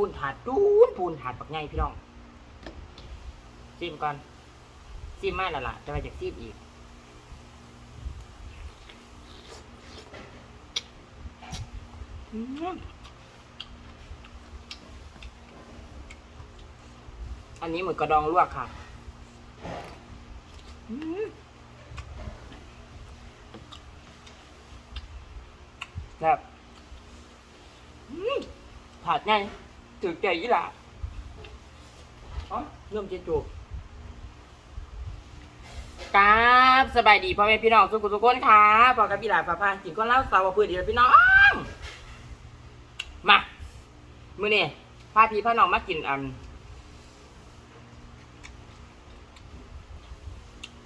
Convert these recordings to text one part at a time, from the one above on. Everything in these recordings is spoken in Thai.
พูนถาดจูนพูนถาดปักไงพี่น้องซิมก่อนซิมไม่ละล่ะจะไปจากซิมอีกอันนี้หมึกกระดองลวกค่ะแบบอืมถาดไง ถือใจยี่หล่ะอ๋อเริ่มจะจูบกราบสบายดีพ่อแม่พี่น้องสุขุสุขคนค่ะพอกับพี่หลานฟ้าพากินก้อนเหล้าสาวพื้นดีแล้วพี่น้อง มา มื้อนี้พาพี่พ่อน้องมากินอัน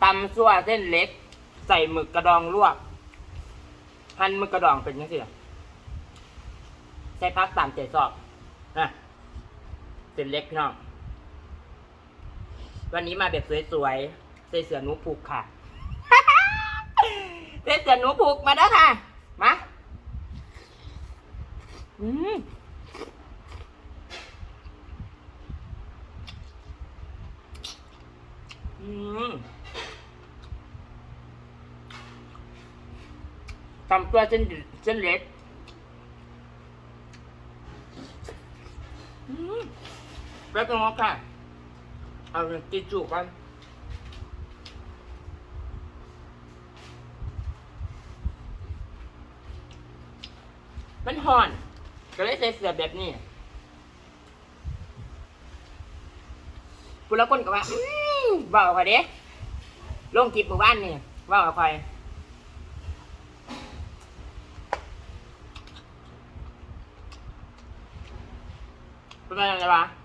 ตำซั่วเส้นเล็ก ใส่หมึกกระดองลวกหั่นหมึกกระดองเป็นยังไงใส่พักตามใจชอบนะ เส้นเล็กพี่น้อง วันนี้มาแบบสวยๆใส่เสื้อนูผูกค่ะใส่เสื้อนูผูกมาเด้อค่ะ มาอืมอืมตำตัวเส้นเส้นเล็กอืม แป๊บนึงค่ะ เอากินจุกันมันห่อน ก็เลยใส่เสื้อแบบนี้ผู้ละคนก็ว่าอืมเบาค่ะเด้ลงคลิปหมู่บ้านนี่เบากับใครเป็นอะไรวะ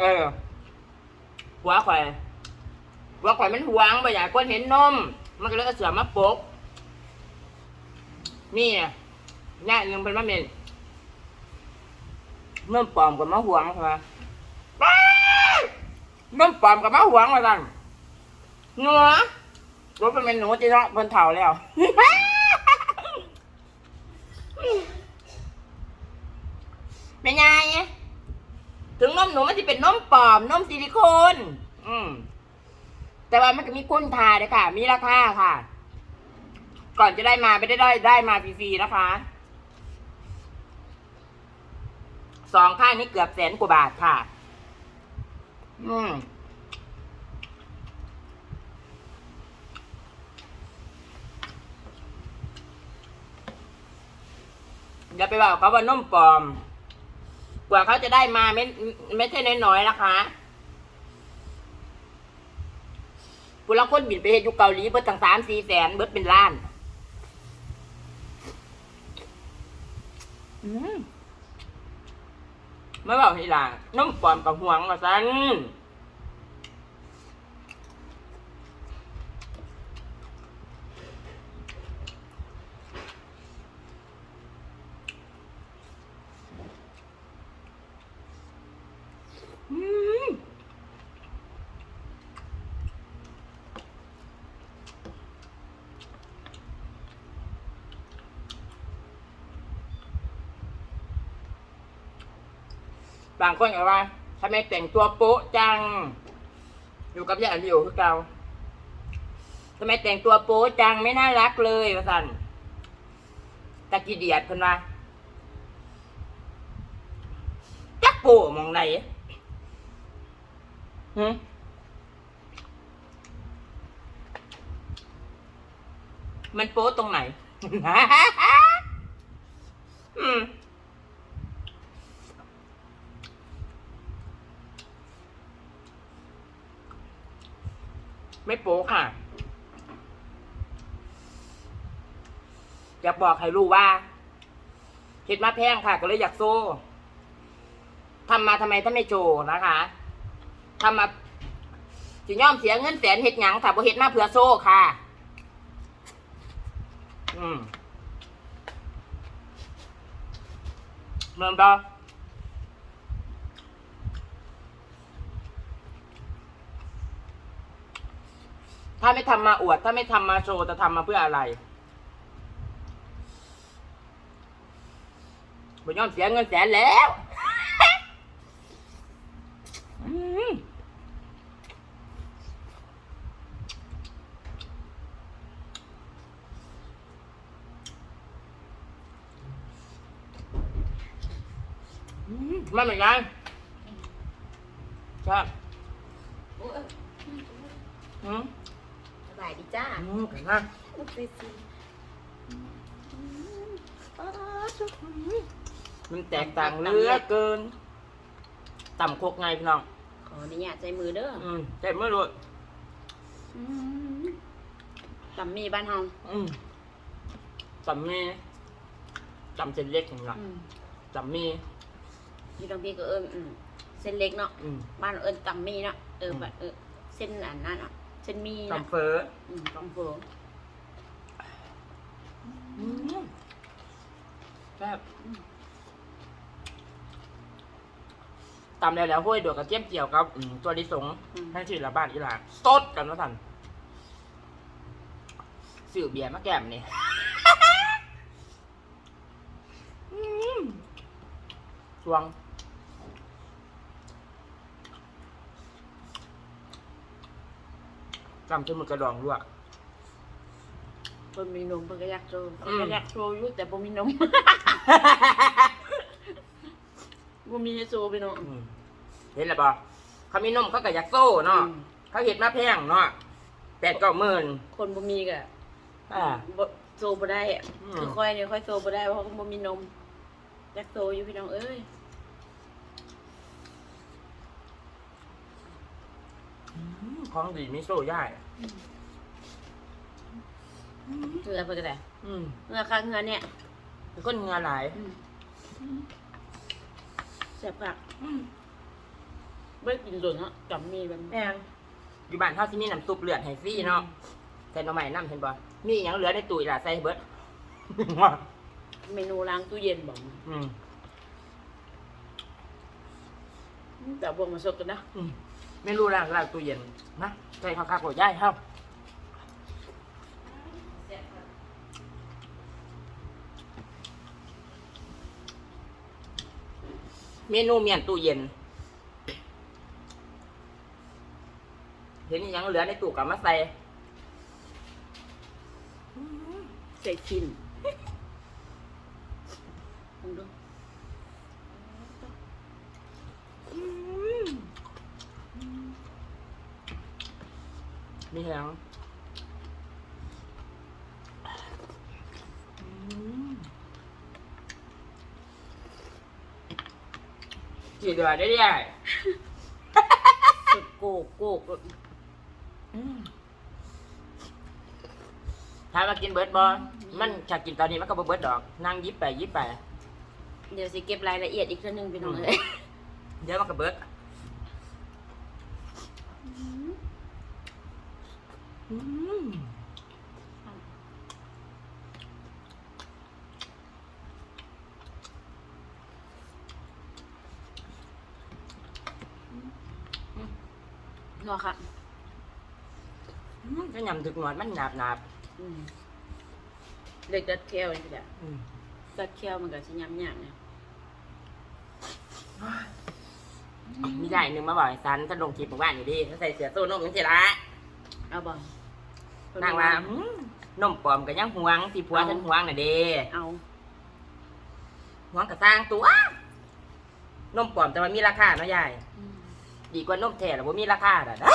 เออหัวข่อยหัวข่อยมันหวงบ่อยากคนเห็นนม มันก็เลยเอาเสือมาปก นี่น่ย่หนึ่งเป็นมะเม็นนมปลอมกับมะหวงใช่ไหมนมปลอมกับมะหวงมาสั่นหนัวรถเป็นเมนหนูจีเนาะบนเถาแล้วเป็นไง ถึงนมหนูมันจะเป็นนมปลอมนมซิลิโคน อืม แต่ว่ามันก็มีก้นทาเลยค่ะ มีราคาค่ะ ก่อนจะได้มาไม่ได้ได้ได้มาฟรีๆนะคะสองข้างนี้เกือบแสนกว่าบาทค่ะ อืมอย่าไปบอกเขาว่านมปลอม ว่าเขาจะได้มาไม่ไม่ใช่น้อยๆนะคะผู้ละคนบินไปเฮ็ดอยู่เกาหลีเบิดตั้งสามสี่แสนเบิดเป็นล้าน อืมไม่บอกทีหลังน้ำปลอมกับห่วงมาสันอืม บางคนก็ว่าทำไมแต่งตัวโป๊ะจัง อยู่กับยายอันอยู่คือเก่าทำไมแต่งตัวโป๊ะจังไม่น่ารักเลยว่าสันตะกี้เดียดคนว่าจักโป๊ะมองไหนหืมมันโป๊ะตรงไหน อืม ไม่โป๊ค่ะ อยากบอกให้รู้ว่าเห็ดมาแพงค่ะ ก็เลยอยากโซ่ทำมาทำไมถ้าไม่โชว์นะคะทำมาสิย่อมเสียเงินแสนเห็ดหยังค่ะบ่เห็ดมาเผื่อโซ่ค่ะ อืมเริ่มต่อ ถ้าไม่ทำมาอวด ถ้าไม่ทำมาโชว์จะทำมาเพื่ออะไรบ่ยอมเสียเงินแสนแล้วอืมอืมไม่เหมือนกันครับ โอ้ย อืม สบายดีจ้าอืมกันนะลูกซีซีมันแตกต่างเหลือเกินต่ำโคกไงพี่น้องขออนุญาตใจมือเด้ออืมแต่ไม่รู้อตำมีบ้านเฮาอืมต่ำมีต่ำเส้นเล็กนี่นะต่ำมีที่บางทีก็เอิ้นอืมเส้นเล็กเนาะอืมบ้านเอิ้นตำมีเนาะเอออืมแบบเออเส้นอันนั้นเนาะ เส้นมีเนาะต่ำเฟ้ออืมต้องเฟิร์อืมแซ่บตำแล้วแล้วห้วยดวกกระเทียมเจียวครับอืมตัวดิสงให้ชื่อละบ้านอีหลาสดกันว่าสันสื่อเบียร์มาแก้มนี่ อืมสวง จำจนมือกระดองลวก เพิ่นมีนมเพิ่นก็อยากโชว์อืเพิ่นมก็อยากโชว์อยู่แต่บ่มีนม บ่มีให้โชว์พี่น้องอืมเห็นแล้วป่ะเขามีนมเขาก็อยากโซ่เนาะอืมเขาเห็ดมาแพงเนาะแปดเก้าหมื่นคนบ่มีก็อ่า บ่โซบ่ได้อะอืม คือค่อยเนี่ยค่อยโซบ่ได้เพราะเขาบ่มีนมอยากโซอยู่พี่น้องเอ้ย ของดีมีโซ่ย่ายเงือเพิ่นก็ได้อืมเงือข้างเงือเนี่ยเป็นคนเหงาหลายแซ่บคักบ่ได้กินโดนเนาะจำมีแบบแม่งอยู่บ้านเฮาสิมีน้ำซุปเลือดให้ฟรีเนาะแต่หน่อไม้น้ำเห็นบ่มีอหยังเหลือในตู้อีหล่ะใส่ให้เบิดเมนูล้างตู้เย็นบอกมาอืมแต่บ่มาสดกันนะอืม ไม่รู้ล่างล่างตู้เย็นนะใส่ข้าวๆกดย่ายเฮาเมนูเมียนตู้เย็น เห็นอหยังเหลือในตู้กับมาใส่ใส่ชิ้นลองดู มีแหงจีเดือดได้ได้สดโกกโกกถ้ามากินเบิร์ดบอมันจะกินตอนนี้มันก็บ่เบิร์ดดอก นั่งยิบไปยิบไป เดี๋ยวสิเก็บรายละเอียดอีกเทื่อนึงพี่น้องเอ้ยเดี๋ยวมันก็เบิร์ด อืมนาะค่ะก็ยำถึกหนวดมันหนาบหนาบอืมเล็กดัดแควนี่แหละอืมดัดแควมันก็สิยำยากเนี่ยมีได้หนึ่งมาบอกให้ซันฉันลงคลิปของบ้านอยู่ดีฉันใส่เสื้อโซ่นมยังสิละ เอาบ่นางว่าอืมนมปลอมกับยังหวงที่ผัวฉันหวงน่ะเด้เอาหวงกับสร้างตัวนมปลอมแต่มันมีราคาเนาะยายอืมดีกว่านมแท้หรือว่ามีราคาน่ะนะ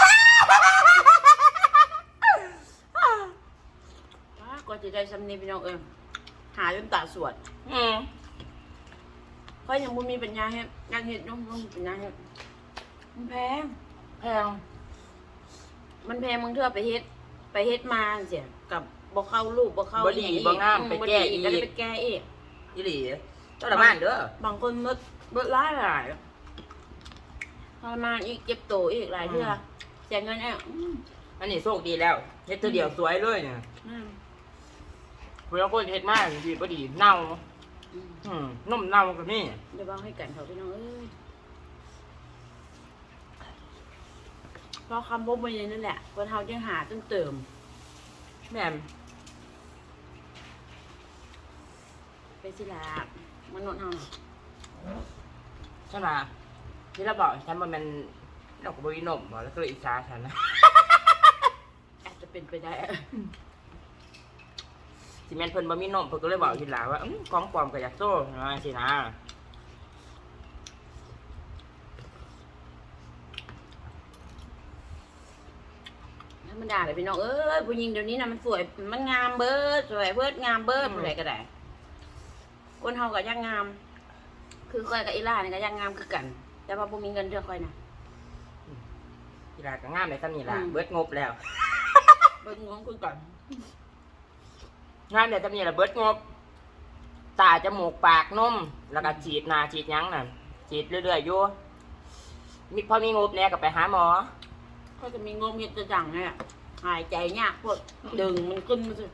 ว้าก็จะได้สำนีพี่น้องเอ้ยหาจนตาสวดอืมเพราะยังบ่มีปัญญาเฮ็ดอยากเฮ็ดน้องบ่มีปัญญาเฮ็ดมันแพงแพง มันแพงบางเทื่อไปเฮ็ด ไปเฮ็ดมาเสียกับบ่เข้ารูปบ่เข้าบ่ดีอหยังบ่งามอืไปแก้อีกก็เลยไปแก้อีกอีหลีเจ้าละบ้านเด้อบางคนเบิดเบิดหลายหลายทรมานอีกเจ็บโตอีกหลายเทื่อเสียเงินแอะอืมอันนี้โชคดีแล้วเฮ็ดเธอเดียวสวยเลยเนี่ยอืมเวลาคนเฮ็ดมาดีบ่ดีเน่าอืมอืมนมเน่าก็มีเดี๋ยวเบาให้กันเขาพี่น้องเอ้ย เพราะคำบ่มีนั่นแหละคนเฮาจึงหาจนเติมแม่มไปสิลามนุษย์เฮาน่ะใช่ไหมที่เราบอกฉันว่ามันเราก็บริโนมบอกแล้วก็เลยอิจฉาฉันนะอาจจะเป็นไปได้สิแมนเพิ่นบ่มีนมเพิ่นก็เลยบอกทีหลังว่าอื้อของปลอมก็อยากโซ่นะสินะ ธรรม ดาเลยพี่น้องเอ้ยผู้หญิงเดี๋ยวนี้นะมันสวยมันงามเบิดสวยเบิดงามเบิดผู้ใดก็ได้คนเฮาก็ยังงาม คือค่อยกับอีล่านี่ก็ยังงามคือกัน แต่ว่าบ่มีเงินเดือนค่อยนะทีหลังก็งามในซ้ำนี่ล่ะอืมเบิดงบแล้วเบิ่งงงคือกันงามในซ้ำนี่ล่ะเบิดงบตาจมูกปากนมแล้วก็ฉีดหน้าฉีดหยังน่ะฉีดเรื่อยๆอยู่มีพอมีงบเนี่ยก็ไปหาหมอก็จะมีงมเห็ดจะจังเนี่ย หายใจยากพวกดึงมันขึ้นมาสิ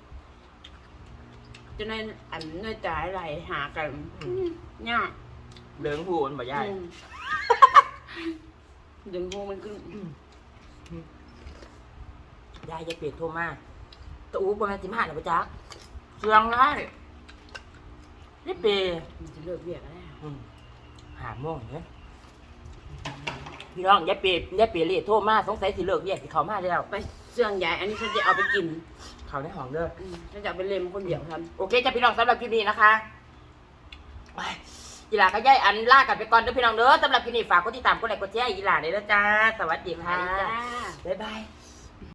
จะในอันเนื้อจ่ายไหลหากันยากเหลืองหูมันบ่ยายอืมดึงหูมันขึ้นยายยายเปียกโทรมาตะอูบ่แม่นสิมาหรอบ่จ๊ะเสื่องได้ยายเปียมันจะเลิกเบียกแล้วอืมหาโมงเนี่ยพี่น้องยายเปียยายเปียเรียกโทรมาสงสัยสิเลิกเรียกสิเขามาแล้วไป เสื่องใหญ่ อันนี้ฉันจะเอาไปกินเขาในห้องเด้อ อืมฉันจะเอาไปเล็มคนเดียวทโอเคจ้ะพี่น้องสำหรับคลิปนี้นะคะไปอีหลาก็ย่ายอันลากันไปก่อนเด้อพี่น้องเด้อสำหรับคลิปนี้ฝากกดติดตามกดไลค์กดแชร์อีหลาเลยเด้อจ้า สวัสดีำค่ะ จ้า บ๊ายบาย